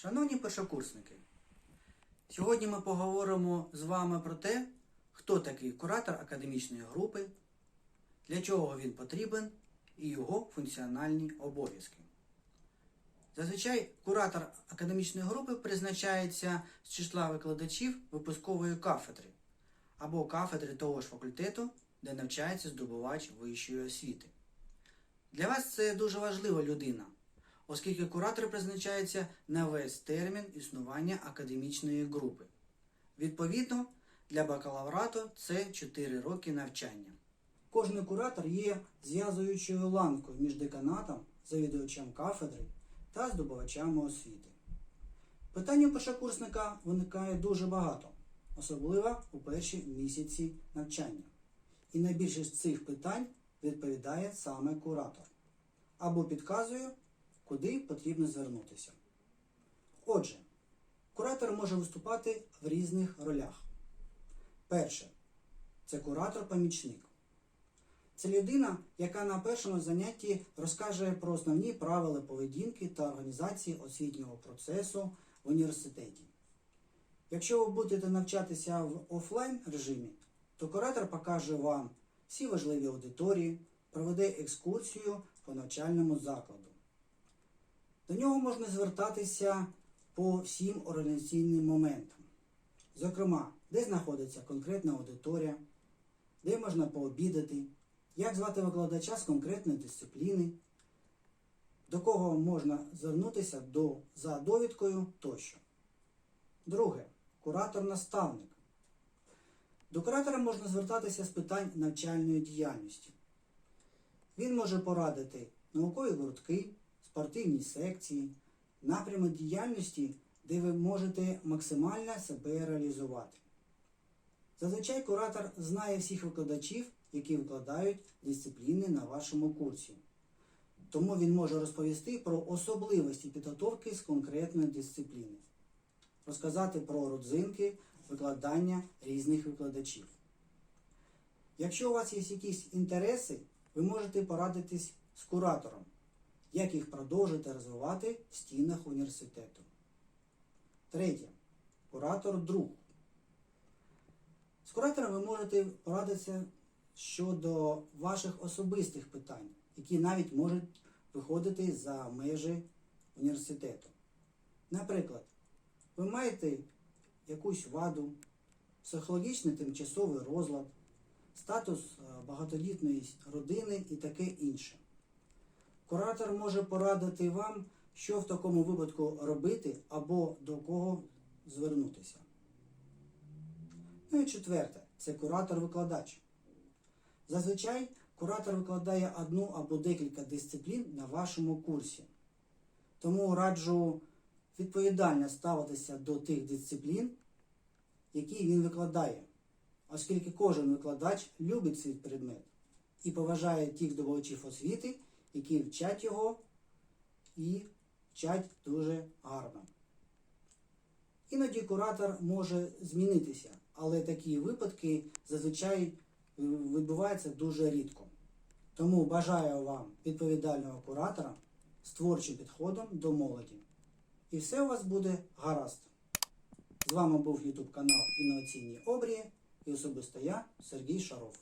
Шановні першокурсники, сьогодні ми поговоримо з вами про те, хто такий куратор академічної групи, для чого він потрібен і його функціональні обов'язки. Зазвичай куратор академічної групи призначається з числа викладачів випускової кафедри або кафедри того ж факультету, де навчається здобувач вищої освіти. Для вас це дуже важлива людина, оскільки куратор призначається на весь термін існування академічної групи. Відповідно, для бакалаврату це 4 роки навчання. Кожний куратор є зв'язуючою ланкою між деканатом, завідувачем кафедри та здобувачами освіти. Питань у першокурсника виникає дуже багато, особливо у перші місяці навчання. І на більшість цих питань відповідає саме куратор або підказує, куди потрібно звернутися. Отже, куратор може виступати в різних ролях. Перше це куратор-помічник. Це людина, яка на першому занятті розкаже про основні правила поведінки та організації освітнього процесу в університеті. Якщо ви будете навчатися в офлайн режимі, то куратор покаже вам всі важливі аудиторії, проведе екскурсію по навчальному закладу. До нього можна звертатися по всім організаційним моментам. Зокрема, де знаходиться конкретна аудиторія, де можна пообідати, як звати викладача з конкретної дисципліни, до кого можна звернутися до, за довідкою тощо. Друге куратор-наставник. До куратора можна звертатися з питань навчальної діяльності. Він може порадити наукові гуртки, спортивні секції, напрями діяльності, де ви можете максимально себе реалізувати. Зазвичай куратор знає всіх викладачів, які викладають дисципліни на вашому курсі. Тому він може розповісти про особливості підготовки з конкретної дисципліни, розказати про родзинки викладання різних викладачів. Якщо у вас є якісь інтереси, ви можете порадитись з куратором, як їх продовжити розвивати в стінах університету. Третє. Куратор друг. З куратором ви можете порадитися щодо ваших особистих питань, які навіть можуть виходити за межі університету. Наприклад, ви маєте якусь ваду, психологічний тимчасовий розлад, статус е, багатодітної родини і таке інше. Куратор може порадити вам, що в такому випадку робити або до кого звернутися. Ну і четверте це куратор-викладач. Зазвичай куратор викладає одну або декілька дисциплін на вашому курсі. Тому раджу відповідально ставитися до тих дисциплін, які він викладає, оскільки кожен викладач любить свій предмет і поважає тих здобувачів освіти, які вчать його і вчать дуже гарно. Іноді куратор може змінитися, але такі випадки зазвичай е, відбуваються дуже рідко. Тому бажаю вам відповідального куратора з творчим підходом до молоді. І все у вас буде гаразд. З вами був YouTube канал Інноваційні Обрії і особисто я, Сергій Шаров.